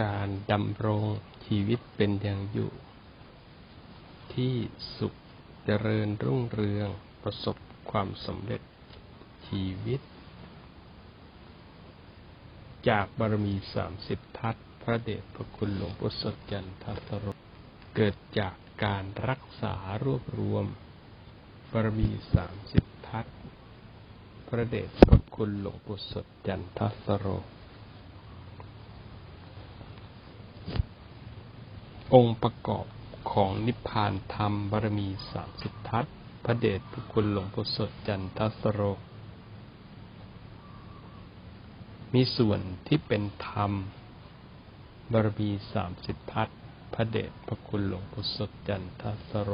การดำรงชีวิตเป็นอย่างอยู่ ที่สุขเจริญรุ่งเรืองประสบความสำเร็จชีวิต จากบารมีสามสิบทัศพระเดชพระคุณหลวงปู่สดจันทัสโรเกิดจากการรักษารวบรวมบารมีสามสิบทัศพระเดชพระคุณหลวงปู่สดจันทัสโร องค์ประกอบของนิพพานธรรมบารมีสามสิบทัศพระเดชพระคุณหลวงปู่สดจันทสโร มีส่วนที่เป็นธรรม บารมีสามสิบทัศพระเดชพระคุณหลวงปู่สดจันทสโร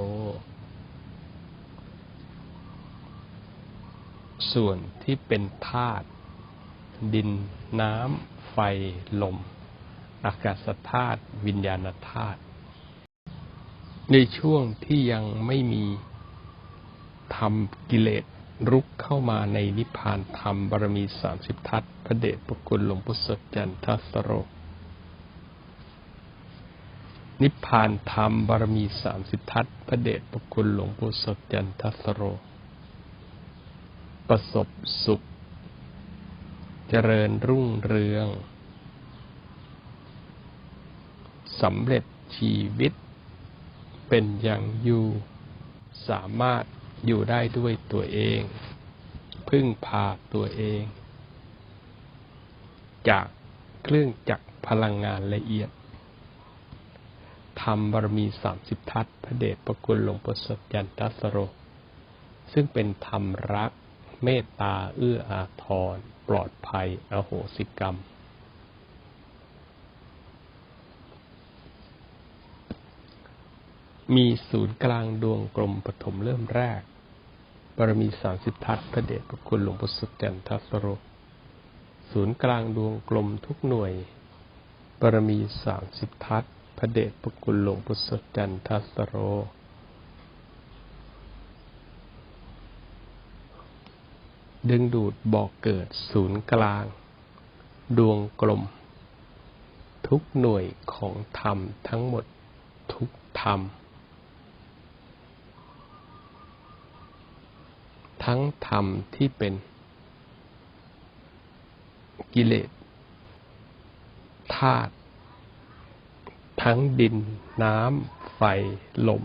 ส่วนที่เป็นธาตุดินน้ำไฟลม อากาศธาตุวิญญาณธาตุ ในช่วงที่ยังไม่มีธรรมกิเลสรุกเข้ามาในนิพพานธรรมบารมีสามสิบทัศพระเดชพระคุณหลวงพุทธจันทสโร นิพพานธรรมบารมีสามสิบทัศพระเดชพระคุณหลวงพุทธจันทสโร ประสบสุข เจริญรุ่งเรืองสำเร็จชีวิต เป็นอย่างอยู่ สามารถอยู่ได้ด้วยตัวเอง พึ่งพาตัวเอง จากเครื่องจักรพลังงานละเอียดธรรมบารมีสามสิบทัศพระเดชพระคุณหลวงปู่สดยันตัสโร ซึ่งเป็นธรรมรัก เมตตาเอื้ออาทร ปลอดภัย อโหสิกรรม มีศูนย์กลางดวงกลมปฐมเริ่มแรก บารมีสามสิบทัศพระเดชพระคุณหลวงปู่สุดจันทสโรศูนย์กลางดวงกลมทุกหน่วย บารมีสามสิบทัศพระเดชพระคุณหลวงปู่สุดจันทสโรดึงดูดบอกเกิดศูนย์กลาง ดวงกลม ทุกหน่วยของธรรมทั้งหมดทุกธรรม ทั้งธรรมที่เป็นกิเลสธาตุทั้งดิน น้ำ ไฟ ลม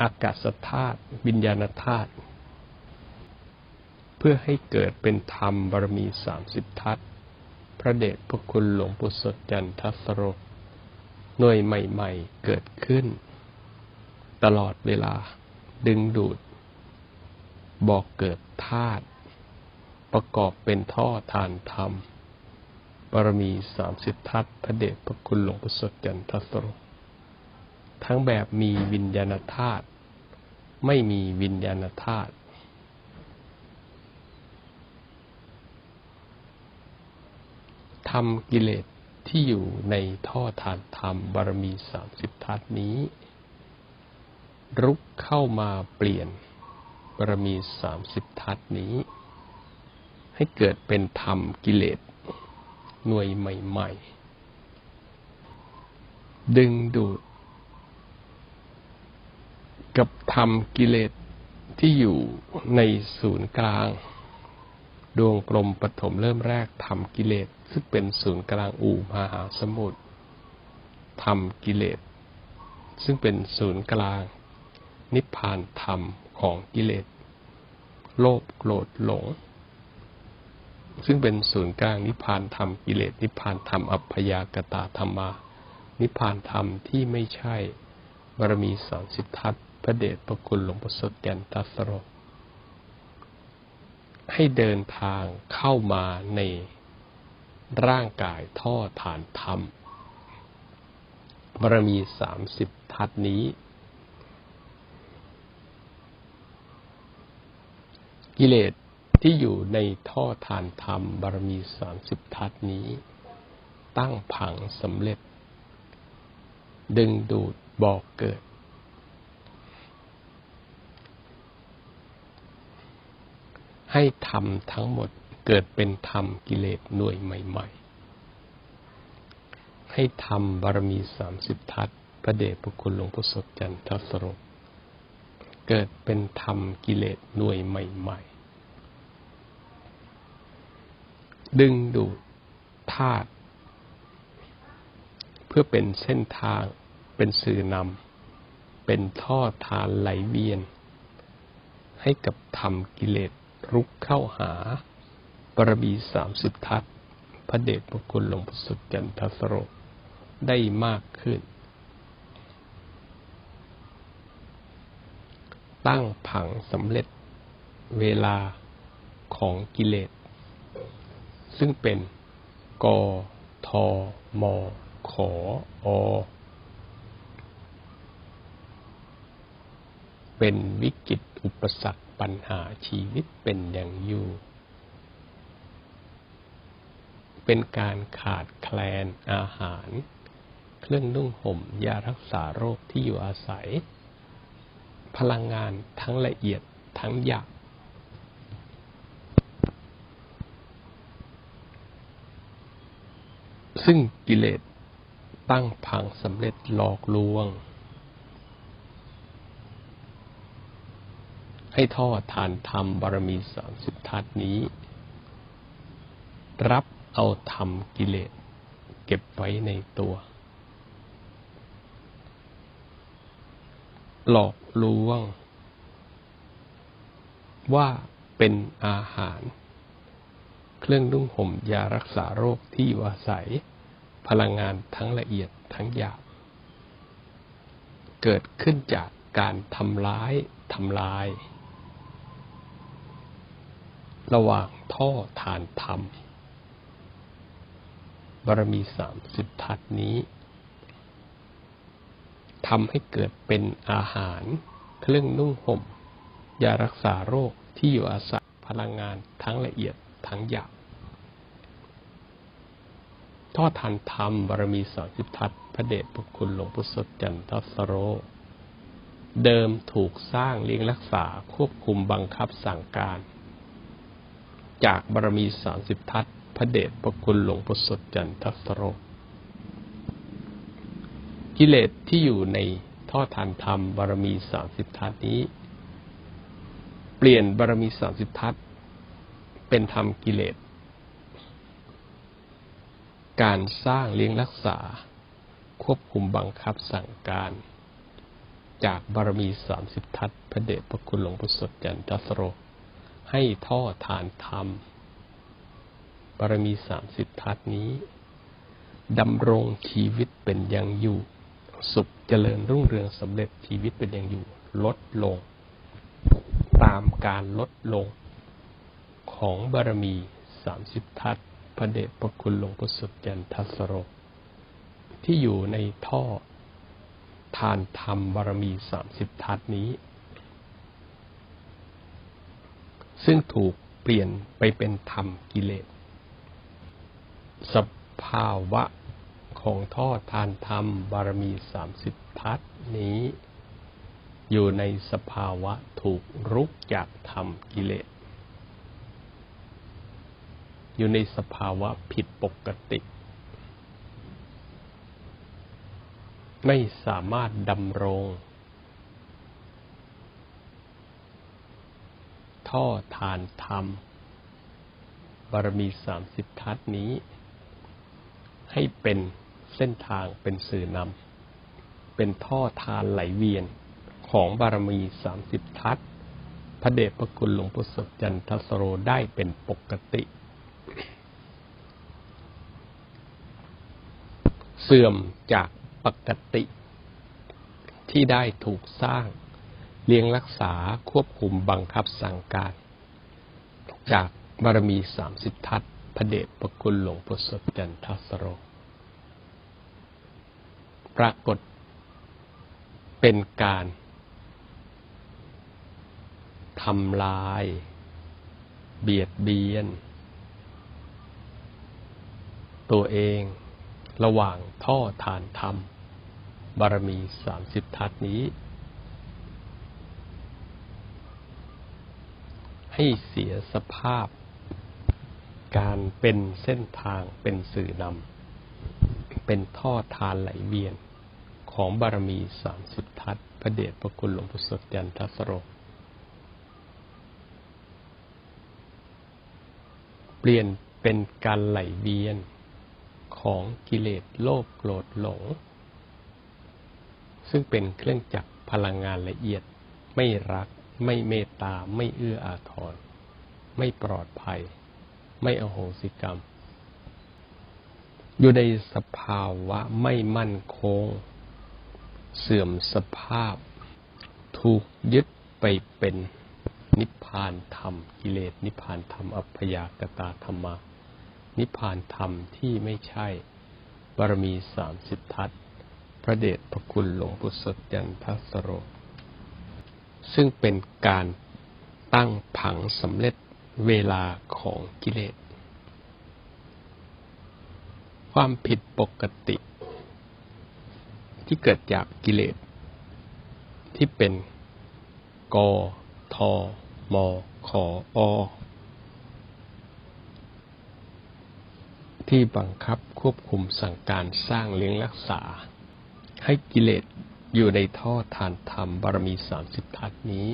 อากาศธาตุวิญญาณธาตุเพื่อให้เกิดเป็นธรรมบารมีสามสิบทัศพระเดชพระคุณหลวงปู่สดจันทสโรหน่วยใหม่ ๆ เกิดขึ้น ตลอดเวลาดึงดูด บอกเกิดธาตุประกอบเป็นท่อทานธรรมบารมีสามสิบทัศพระเดชพระคุณหลวงปู่สดจันทสโรทั้งแบบมีวิญญาณธาตุไม่มีวิญญาณธาตุทำกิเลสที่อยู่ในท่อทานธรรมบารมีสามสิบทัศนี้ รุกเข้ามาเปลี่ยน บารมีสามสิบทัศนี้ ให้เกิดเป็นธรรมกิเลสหน่วยใหม่ ๆ ดึงดูด กับธรรมกิเลสที่อยู่ในศูนย์กลาง ดวงกลมปฐมเริ่มแรกทำกิเลสซึ่งเป็นศูนย์กลางอู่มหาสมุทรทำกิเลสซึ่งเป็นศูนย์กลาง นิพพานธรรม ของกิเลส โลภโกรธหลง ซึ่งเป็นศูนย์กลางนิพพานธรรมกิเลส นิพพานธรรมอัพพยากตาธรรมา นิพพานธรรมที่ไม่ใช่บารมีสามสิบทัศพระเดชพระคุณหลวงพ่อสดยันตัสโรให้เดินทางเข้ามาในร่างกายท่อฐานธรรมบารมีสามสิบทัศนี้ กิเลสที่อยู่ในท่อฐานธรรมบารมีสามสิบทัศนี้ ตั้งผังสำเร็จ ดึงดูดบอกเกิด ให้ทำทั้งหมดเกิดเป็นธรรมกิเลสหน่วยใหม่ ๆ ให้ทำบารมีสามสิบทัศน์พระเดชพระคุณหลวงพ่อสดจันทสโร เกิดเป็นธรรมกิเลสหน่วยใหม่ ๆ ดึงดูดธาตุเพื่อเป็นเส้นทาง เป็นสื่อนำ เป็นท่อทานไหลเวียน ให้กับธรรมกิเลสรุกเข้าหาบารมีสามสิบทัศพระเดชพระคุณหลวงพ่อสุดจันทสโรได้มากขึ้น ตั้งผังสำเร็จเวลาของกิเลส ซึ่งเป็นกทมขออ เป็นวิกฤตอุปสรรคปัญหาชีวิตเป็นอย่างอยู่ เป็นการขาดแคลนอาหาร เครื่องนุ่งห่มยารักษาโรคที่อยู่อาศัย พลังงานทั้งละเอียดทั้งหยาบซึ่งกิเลสตั้งพังสำเร็จหลอกลวง ให้ท่อทานธรรมบารมีสามสิบทัศนี้ รับเอาธรรมกิเลสเก็บไว้ในตัว หลอกลวง ว่าเป็นอาหาร เครื่องนุ่งห่มยารักษาโรคที่อยู่อาศัย พลังงานทั้งละเอียดทั้งหยาบ เกิดขึ้นจากการทำร้ายทำลาย ระหว่างท่อฐานธรรมบารมีสามสิบทัศนี้ ทำให้เกิดเป็นอาหาร เครื่องนุ่งห่มยารักษาโรคที่อยู่อาศัยพลังงานทั้งละเอียดทั้งหยาบทอดทันธรรมบารมีสามสิบทัศพระเดชพระคุณหลวงพุทธดจันทสโร เดิมถูกสร้างเลี้ยงรักษาควบคุมบังคับสั่งการ จากบารมีสามสิบทัศพระเดชพระคุณหลวงพุทธดจันทสโร กิเลสที่อยู่ในท่อทานธรรมบารมีสามสิบทัศนี้ เปลี่ยนบารมีสามสิบทัศเป็นธรรมกิเลส การสร้างเลี้ยงรักษา ควบคุมบังคับสั่งการ จากบารมีสามสิบทัศพระเดชพระคุณหลวงพุทธสดจันทสโร ให้ท่อทานธรรมบารมีสามสิบทัศนี้ดำรงชีวิตเป็นอย่างอยู่ สุขเจริญรุ่งเรืองสำเร็จชีวิตเป็นอย่างอยู่ ลดลง ตามการลดลงของบารมีสามสิบทัศพระเดชพระคุณหลวงพ่อสุดยันทัสโร ที่อยู่ในท่อทานธรรมบารมีสามสิบทัศนี้ ซึ่งถูกเปลี่ยนไปเป็นธรรมกิเลส สภาวะ งท่อทานธรรม บารมีสามสิบทัศนี้ อยู่ในสภาวะถูกรุกจากธรรมกิเลส อยู่ในสภาวะผิดปกติ ไม่สามารถดำรง ท่อทานธรรม บารมีสามสิบทัศนี้ให้เป็น เส้นทางเป็นสื่อนำเป็นท่อทานไหลเวียนของบารมีสามสิบทัศพระเดชพระคุณหลวงปู่สดจันทสโรได้เป็นปกติ เสื่อมจากปกติ ที่ได้ถูกสร้าง เลี้ยงรักษาควบคุมบังคับสั่งการ จากบารมีสามสิบทัศพระเดชพระคุณหลวงพ่อสดจันทสโร ปรากฏเป็นการทำลาย เบียดเบียน ตัวเองระหว่างท่อฐานธรรม บารมีสามสิบทัศนี้ ให้เสียสภาพ การเป็นเส้นทางเป็นสื่อนำเป็นท่อทานไหลเวียน ของบารมีสามสิบทัศพระเดชพระคุณหลวงปู่สดยันทสโร เปลี่ยนเป็นการไหลเวียนของกิเลสโลภโกรธหลง ซึ่งเป็นเครื่องจักรพลังงานละเอียด ไม่รัก ไม่เมตตา ไม่เอื้ออาทร ไม่ปลอดภัย ไม่อโหสิกรรม อยู่ในสภาวะไม่มั่นคง เสื่อมสภาพ ถูกยึดไปเป็นนิพพานธรรม กิเลสนิพพานธรรม อัพยากตาธรรมานิพพานธรรมที่ไม่ใช่บารมีสามสิบทัศพระเดชพระคุณหลวงปู่สดยันทัสโร ซึ่งเป็นการตั้งผังสำเร็จเวลาของกิเลส ความผิดปกติ ที่เกิดจากกิเลส ที่เป็น ก ท ม ขออ ที่บังคับควบคุมสั่งการสร้างเลี้ยงรักษา ให้กิเลสอยู่ในท่อทานธรรมบารมีสามสิบทัศนี้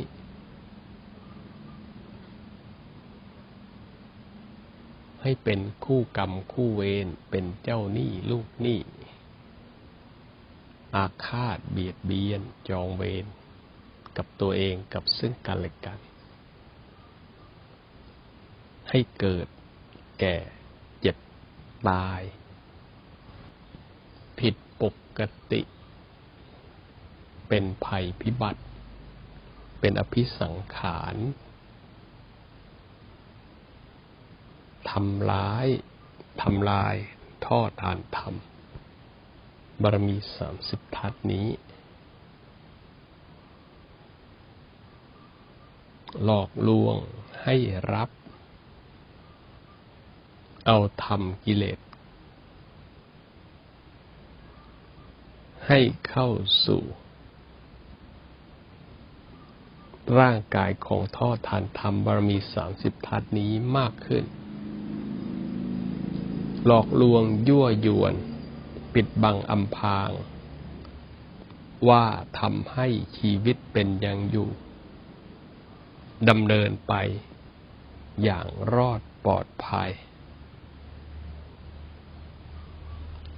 ให้เป็นคู่กรรมคู่เวรเป็นเจ้าหนี้ลูกหนี้ อาฆาตเบียดเบียน จองเวรกับตัวเองกับซึ่งกันและกัน ให้เกิดแก่เจ็บตาย ผิดปกติ เป็นภัยพิบัติ เป็นอภิสังขารทำร้ายทำลายท่อทานธรรม บารมีสามสิบทัศนี้ หลอกลวงให้รับ เอาทำกิเลส ให้เข้าสู่ ร่างกายของท่อทานธรรมบารมีสามสิบทัศนี้มากขึ้น หลอกลวงยั่วยวน ปิดบังอำพราง ว่าทำให้ชีวิตเป็นอย่างอยู่ดำเนินไปอย่างรอดปลอดภัย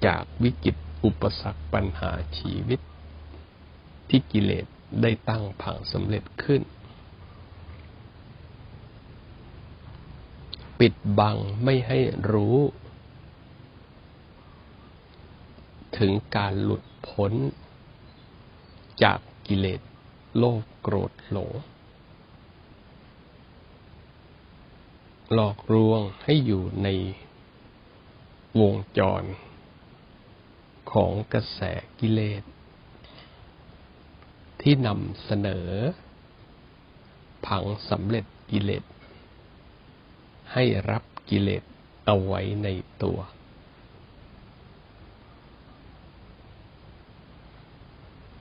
จากวิกฤตอุปสรรคปัญหาชีวิต ที่กิเลสได้ตั้งผังสำเร็จขึ้น ปิดบังไม่ให้รู้ ถึงการหลุดพ้น จากกิเลสโลภโกรธหลง หลอกลวงให้อยู่ในวงจร ของกระแสกิเลส ที่นำเสนอ ผังสำเร็จกิเลส ให้รับกิเลสเอาไว้ในตัว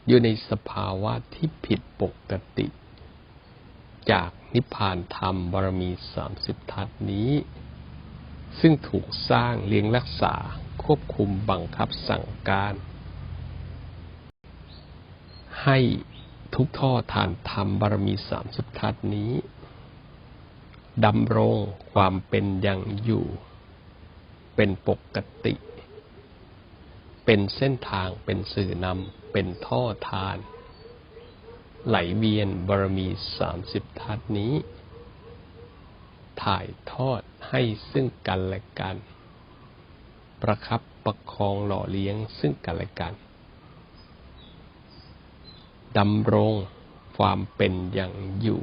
อยู่ในสภาวะที่ผิดปกติ จากนิพพานธรรมบารมีสามสิบทัศนี้ ซึ่งถูกสร้างเลี้ยงรักษาควบคุมบังคับสั่งการ ให้ทุกท่อทานธรรมบารมีสามสิบทัศนี้ดำรงความเป็นอย่างอยู่ เป็นปกติ เป็นเส้นทางเป็นสื่อนำเป็นท่อทาน ไหลเวียนบารมีสามสิบทัศนี้ ถ่ายทอดให้ซึ่งกันและกัน ประคับประคองหล่อเลี้ยงซึ่งกันและกันดำรงความเป็นอย่างอยู่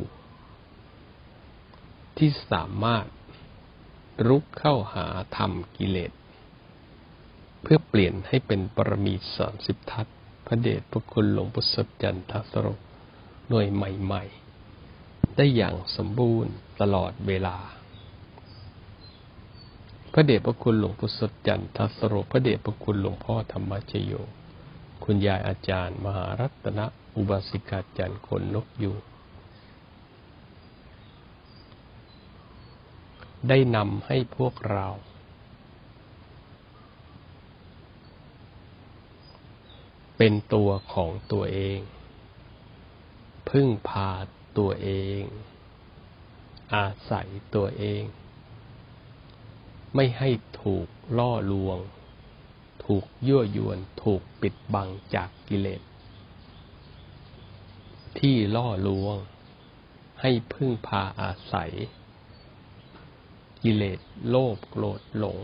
ที่สามารถรุกเข้าหาธรรมกิเลส เพื่อเปลี่ยนให้เป็นปรมีสามสิบทัศพระเดชพระคุณหลวงปู่สดจันทสโรหน่วยใหม่ ๆ ได้อย่างสมบูรณ์ตลอดเวลา พระเดชพระคุณหลวงปู่สดจันทสโรพระเดชพระคุณหลวงพ่อธรรมชโย คุณยายอาจารย์ มหารัตนอุบาสิกาจันทร์คนนกอยูงได้นำให้พวกเรา เป็นตัวของตัวเอง พึ่งพาตัวเอง อาศัยตัวเอง ไม่ให้ถูกล่อลวง ถูกยั่วยวน ถูกปิดบังจากกิเลส ที่ล่อลวง ให้พึ่งพาอาศัย กิเลสโลภโกรธหลง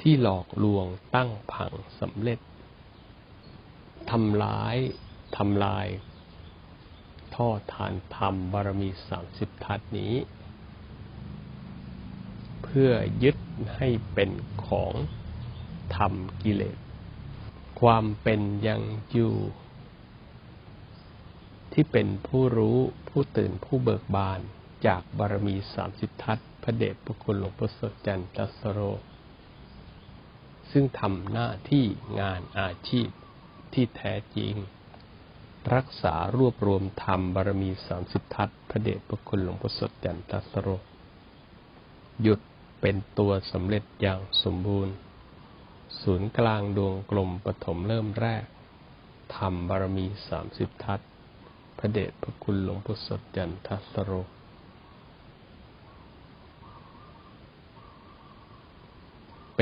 ที่หลอกลวงตั้งผังสำเร็จทำร้ายทำลายท่อทานธรรมบารมีสามสิบทัศนี้ เพื่อยึดให้เป็นของธรรมกิเลส ความเป็นยังอยู่ ที่เป็นผู้รู้ผู้ตื่นผู้เบิกบานจากบารมีสามสิบทัศพระเดชพระคุณหลวงพ่อสดจันทสโร ซึ่งทำหน้าที่งานอาชีพที่แท้จริง รักษารวบรวมธรรมบารมีสามสิบทัศพระเดชพระคุณหลวงพ่อสดจันทสโรหยุดเป็นตัวสำเร็จอย่างสมบูรณ์ ศูนย์กลางดวงกลมปฐมเริ่มแรกธรรมบารมีสามสิบทัศพระเดชพระคุณหลวงพ่อสดจันทสโร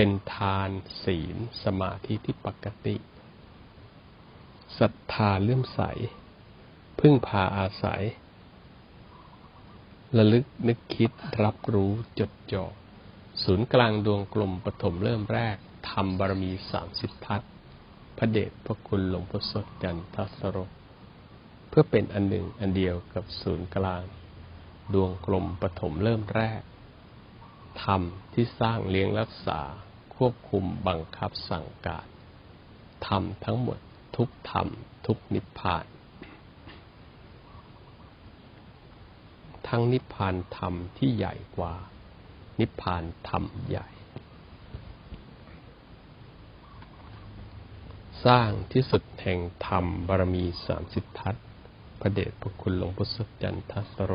เป็นทานศีล สมาธิที่ปกติศรัทธาเลื่อมใส พึ่งพาอาศัย ระลึกนึกคิดรับรู้จดจ่อศูนย์กลางดวงกลมปฐมเริ่มแรกทำบารมีสามสิบทัศพระเดชพระคุณหลวงพ่อสดจันทสโรเพื่อเป็นอันหนึ่งอันเดียวกับศูนย์กลาง ดวงกลมปฐมเริ่มแรกธรรมที่สร้างเลี้ยงรักษา ควบคุมบังคับสั่งการธรรมทั้งหมดทุกธรรม ทุกนิพพาน ทั้งนิพพานธรรมที่ใหญ่กว่า นิพพานธรรมใหญ่ สร้างที่สุดแห่งธรรมบารมีสามสิบทัศพระเดชพระคุณหลวงพ่อสดจันทสโร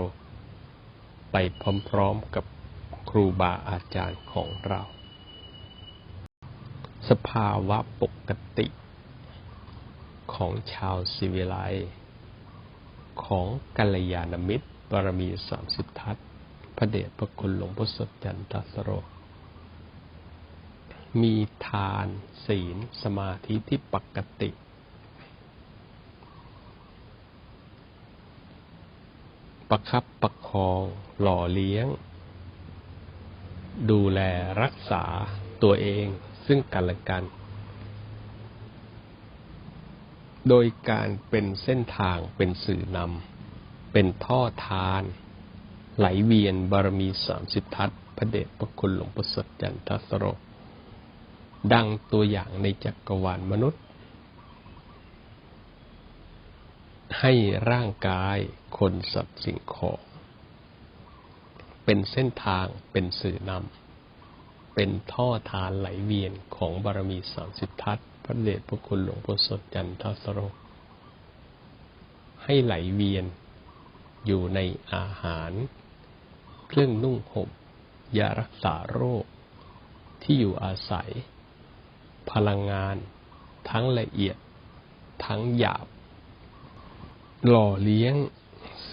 ไปพร้อมๆกับครูบาอาจารย์ของเรา สภาวะปกติของชาวสิวิไลของกัลยาณมิตรบารมีสามสิบทัศพระเดชพระคุณหลวงพ่อสดจันทสโร มีทานศีลสมาธิที่ปกติ ประคับประคองหล่อเลี้ยง ดูแลรักษาตัวเอง ซึ่งกันและกัน โดยการเป็นเส้นทางเป็นสื่อนำเป็นท่อทาน ไหลเวียนบารมีสามสิบทัศพระเดชพระคุณหลวงพ่อสดจันทสโรดังตัวอย่างในจักรวาลมนุษย์ ให้ร่างกายคนสัตว์สิ่งของ เป็นเส้นทางเป็นสื่อนำ เป็นท่อทานไหลเวียนของบารมีสามสิบทัศพระเดชพระคุณหลวงพ่อสดจันทสโรให้ไหลเวียนอยู่ในอาหาร เครื่องนุ่งห่มยารักษาโรค ที่อยู่อาศัย พลังงาน ทั้งละเอียด ทั้งหยาบ หล่อเลี้ยง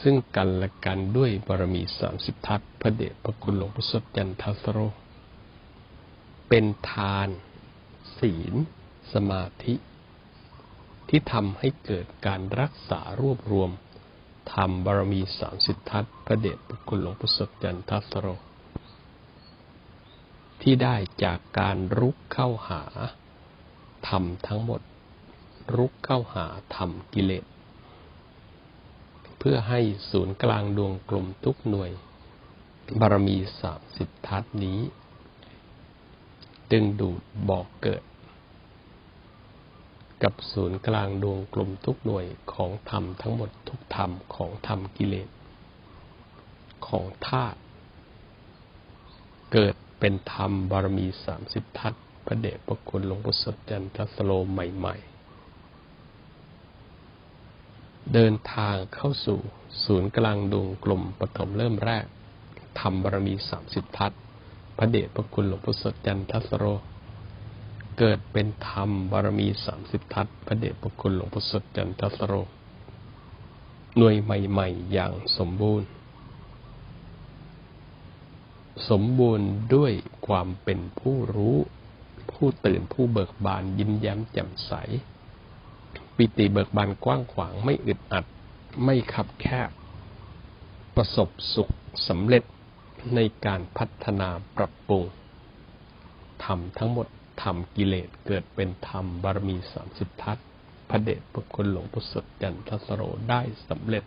ซึ่งกันและกันด้วยบารมีสามสิบทัศพระเดชพระคุณหลวงพ่อสดจันทสโร เป็นทาน ศีล สมาธิ ที่ทำให้เกิดการรักษารวบรวมธรรมบารมีสามสิบทัศพระเดชพระคุณหลวงพ่อสดจันทัสโร ที่ได้จากการรุกเข้าหาธรรมทั้งหมด รุกเข้าหาธรรมกิเลส เพื่อให้ศูนย์กลางดวงกลมทุกหน่วย บารมีสามสิบทัศนี้ ดึงดูดบอกเกิด กับศูนย์กลางดวงกลมทุกหน่วยของธรรมทั้งหมดทุกธรรมของธรรมกิเลส ของธาตุเกิดเป็นธรรมบารมีสามสิบทัศพระเดชพระคุณหลวงพ่อสดจันทสโลใหม่ๆ เดินทางเข้าสู่ศูนย์กลางดวงกลมปฐมเริ่มแรกธรรมบารมีสามสิบทัศ พระเดชพระคุณหลวงพ่อสดจันทัสโร เกิดเป็นธรรมบารมีสามสิบทัศพระเดชพระคุณหลวงพ่อสดจันทัสโร หน่วยใหม่ ๆ อย่างสมบูรณ์ สมบูรณ์ด้วยความเป็นผู้รู้ ผู้ตื่นผู้เบิกบานยิ้มแย้มแจ่มใส ปิติเบิกบานกว้างขวางไม่อึดอัด ไม่ขับแคบ ประสบสุขสำเร็จ ในการพัฒนาปรับปรุงทำทั้งหมดทำกิเลสเกิดเป็นธรรมบารมีสามสิบทัศพระเดชพระคุณหลวงพ่อสดจันทสโรได้สำเร็จ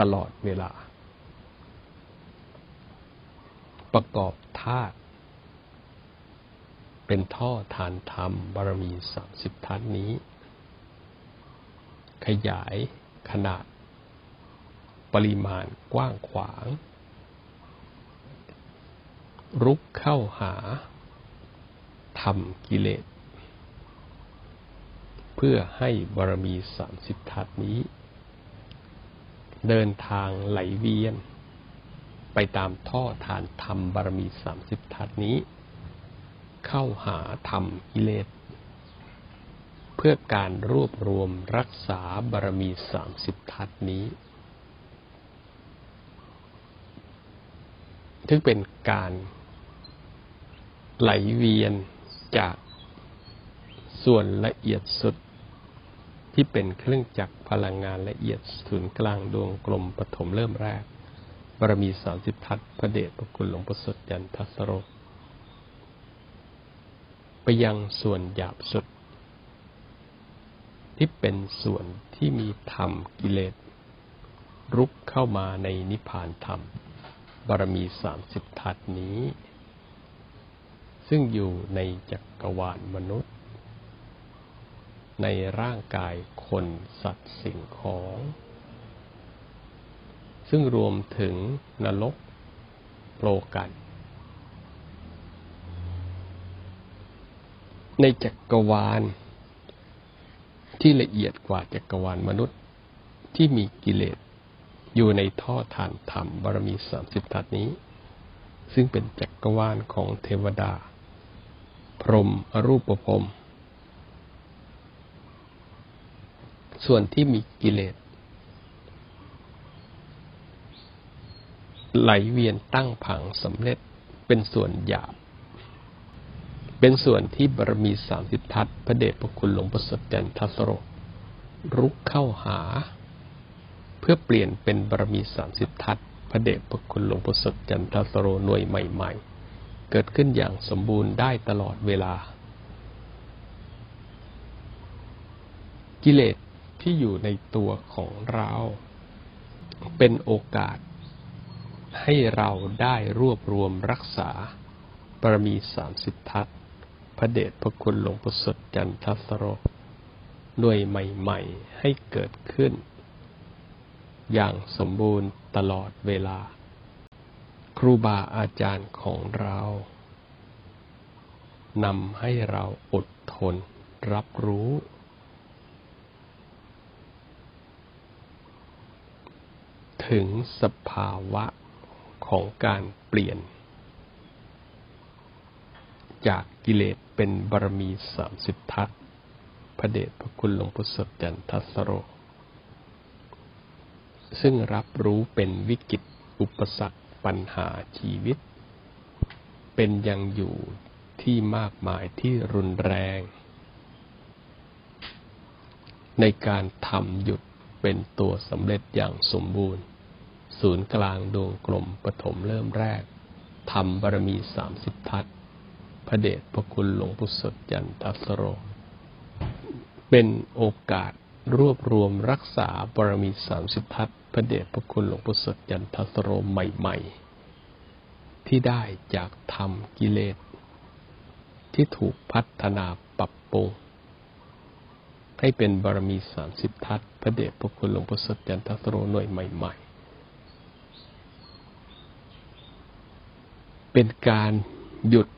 ตลอดเวลา ประกอบธาตุเป็นท่อทานธรรมบารมีสามสิบทัศนี้ ขยายขนาด ปริมาณกว้างขวาง รุกเข้าหาทำกิเลส เพื่อให้บารมีสามสิบทัศนี้ เดินทางไหลเวียน ไปตามท่อทานธรรมบารมีสามสิบทัศนี้ เข้าหาธรรมกิเลส เพื่อการรวบรวมรักษาบารมีสามสิบทัศนี้ซึ่งเป็นการ ไหลเวียนจากส่วนละเอียดสุด ที่เป็นเครื่องจักรพลังงานละเอียดศูนย์กลางดวงกลมปฐมเริ่มแรกบารมีสามสิบทัศพระเดชพระคุณหลวงพ่อสดยันทัสโรไปยังส่วนหยาบสุด ที่เป็นส่วนที่มีธรรมกิเลสรุกเข้ามาในนิพพานธรรม บารมีสามสิบทัศนี้ ซึ่งอยู่ในจักรวาลมนุษย์ ในร่างกายคนสัตว์สิ่งของ ซึ่งรวมถึงนรกโลกัน ในจักรวาล ที่ละเอียดกว่าจักรวาลมนุษย์ที่มีกิเลสอยู่ในท่อฐานธรรมบารมีสามสิบทัศนี้ ซึ่งเป็นจักรวาลของเทวดา พรมอรูปภพส่วนที่มีกิเลสไหลเวียนตั้งผังสำเร็จเป็นส่วนหยาบ เป็นส่วนที่บารมีสามสิบทัศพระเดชพระคุณหลวงประสดจันทัสโรรุกเข้าหา เพื่อเปลี่ยนเป็นบารมีสามสิบทัศพระเดชพระคุณหลวงประสดจันทัสโรหน่วยใหม่ ๆ เกิดขึ้นอย่างสมบูรณ์ได้ตลอดเวลา กิเลสที่อยู่ในตัวของเรา เป็นโอกาส ให้เราได้รวบรวมรักษาปรมีสามสิบทัศพระเดชพระคุณหลวงปู่สดจันทสโรด้วยใหม่ๆให้เกิดขึ้น อย่างสมบูรณ์ตลอดเวลา ครูบาอาจารย์ของเรานำให้เราอดทนรับรู้ ถึงสภาวะของการเปลี่ยน จากกิเลสเป็นบารมีสามสิบทัศพระเดชพระคุณหลวงพุทธจันทัสโร ซึ่งรับรู้เป็นวิกฤตอุปสรรค ปัญหาชีวิต เป็นยังอยู่ที่มากมายที่รุนแรง ในการทำหยุดเป็นตัวสำเร็จอย่างสมบูรณ์ ศูนย์กลางดวงกลมปฐมเริ่มแรกทำบารมีสามสิบทัศพระเดชพระคุณหลวงพุทธยันทัสโร เป็นโอกาสรวบรวมรักษาบารมีสามสิบทัศ ระเดชพระคุณหลวงปู่สดยันทัสโรใหม่ๆ ที่ได้จากธรรมกิเลส ที่ถูกพัฒนาปรับปรุง ให้เป็นบารมีสามสิบทัศพระเดชพระคุณหลวงปู่สดยันทัสโรหน่วยใหม่ ๆ เป็นการหยุด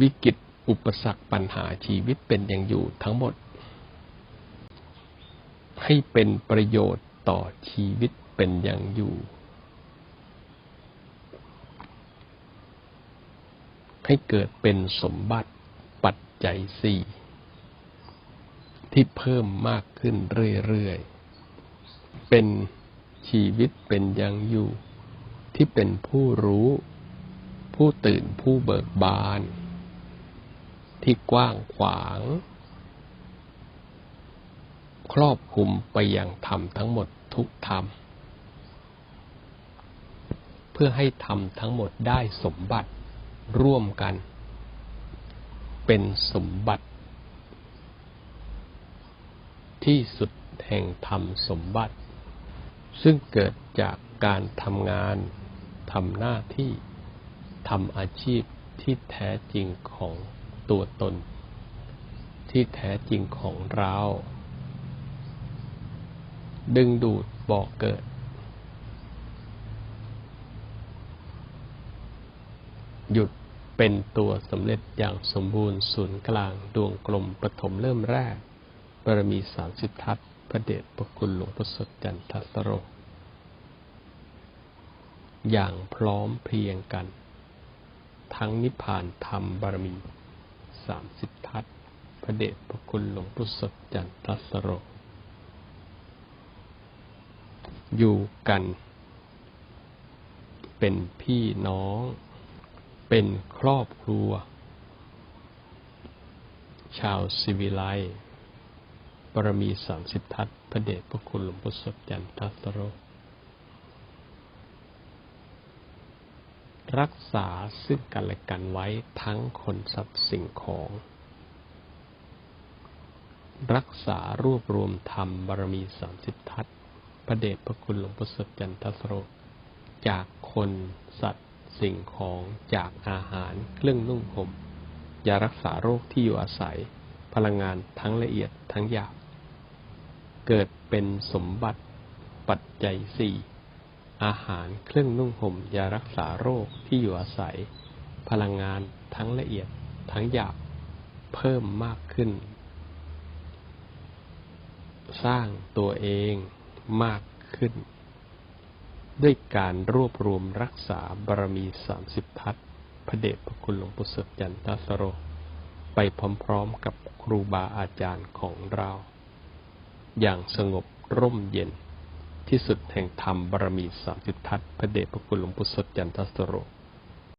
วิกฤตอุปสรรคปัญหาชีวิตเป็นอย่างอยู่ทั้งหมด ให้เป็นประโยชน์ต่อชีวิต เป็นอย่างอยู่ ให้เกิดเป็นสมบัติปัจจัยสี่ที่เพิ่มมากขึ้นเรื่อยๆ เป็นชีวิตเป็นยังอยู่ ที่เป็นผู้รู้ ผู้ตื่นผู้เบิกบาน ที่กว้างขวาง ครอบคลุมไปยังธรรมทั้งหมดทุกธรรม เพื่อให้ธรรมทั้งหมดได้สมบัติร่วมกัน เป็นสมบัติ ที่สุดแห่งธรรมสมบัติ ซึ่งเกิดจากการทำงานทำหน้าที่ทำอาชีพที่แท้จริงของตัวตน ที่แท้จริงของเรา ดึงดูดบอกเกิด หยุดเป็นตัวสำเร็จอย่างสมบูรณ์ศูนย์กลางดวงกลมปฐมเริ่มแรก บารมีสามสิบทัศพระเดชพระคุณหลวงพ่อสดจันทสโร อย่างพร้อมเพรียงกัน ทั้งนิพพานธรรมบารมีสามสิบทัศพระเดชพระคุณหลวงพ่อสดจันทสโร อยู่กัน เป็นพี่น้อง เป็นครอบครัว ชาวสิวิไลบารมีสามสิบทัศพระเดชพระคุณหลวงพ่อสดจันทัสโร รักษาซึ่งกันและกันไว้ทั้งคนสัตว์สิ่งของ รักษารวบรวมธรรมบารมีสามสิบทัศพระเดชพระคุณหลวงพ่อสดจันทัสโร จากคนสัตว สิ่งของจากอาหารเครื่องนุ่งห่มยารักษาโรคที่อยู่อาศัย พลังงานทั้งละเอียดทั้งหยาบเกิดเป็นสมบัติปัจจัยสี่อาหารเครื่องนุ่งห่มยารักษาโรคที่อยู่อาศัย พลังงานทั้งละเอียดทั้งหยาบเพิ่มมากขึ้น สร้างตัวเองมากขึ้น ด้วยการรวบรวมรักษาบารมีสามสิบทัศพระเดชพระคุณหลวงปู่สดจันทสโร ไปพร้อมๆกับครูบาอาจารย์ของเรา อย่างสงบร่มเย็น ที่สุดแห่งธรรมบารมีสามสิบทัศพระเดชพระคุณหลวงปู่สดจันทสโร